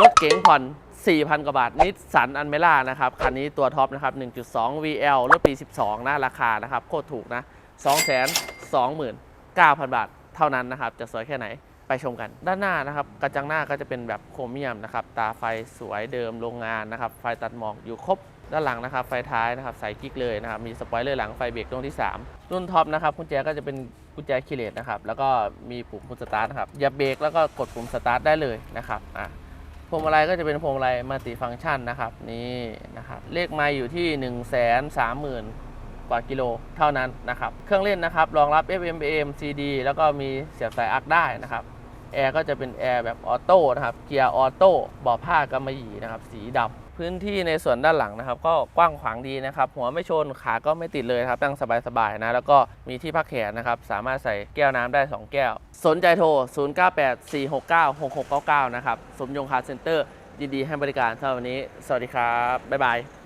รถเก๋งผ่อน 4,000 กว่าบาท นิสสันอันเมล่านะครับ คันนี้ตัวท็อปนะครับ 1.2 VL รถปี 12 นะราคานะครับ โคตรถูกนะ 229,000 บาท เท่านั้นนะครับ จะสวยแค่ไหนไปชมกัน ด้านหน้านะครับกระจังหน้าก็จะเป็นแบบโครเมียมนะครับ ตาไฟสวยเดิมโรงงานนะครับ ไฟตัดหมอกอยู่ครบด้านหลังนะครับ ไฟท้ายนะครับใส่กิ๊กเลยนะครับ มีสปอยเลอร์หลังไฟเบรกตรงที่ 3 รุ่นท็อปนะครับกุญแจก็จะเป็นกุญแจคีย์เลสนะครับ แล้วก็มีปุ่มพุชสตาร์ทนะครับอย่าเบรกแล้วก็กดปุ่มสตาร์ทได้เลยนะครับอะ วงมาลัยก็จะเป็นพวงมาลัยมัลติฟังก์ชันนะครับนี่นะครับเลขไม่อยู่ที่ 1 3 0 0 0 0 กว่ากิโลเท่านั้นนะครับ เครื่องเล่นนะครับรองรับ FM AM CD แล้วก็มีเสียบสายอักได้นะครับ แอร์ก็จะเป็นแอร์แบบออโต้นะครับ เกียร์ออโต้เบาะผ้ากำมะหยี่นะครับ สีดำพื้นที่ในส่วนด้านหลังนะครับ ก็กว้างขวางดีนะครับ หัวไม่ชน ขาก็ไม่ติดเลยครับ นั่งสบายๆนะ แล้วก็มีที่พักแขนนะครับ สามารถใส่แก้วน้ำได้ 2 แก้ว สนใจโทร 0984696699 นะครับ สมยงคาร์เซ็นเตอร์ยินดีให้บริการสำหรับวันนี้ สวัสดีครับ บ๊ายบาย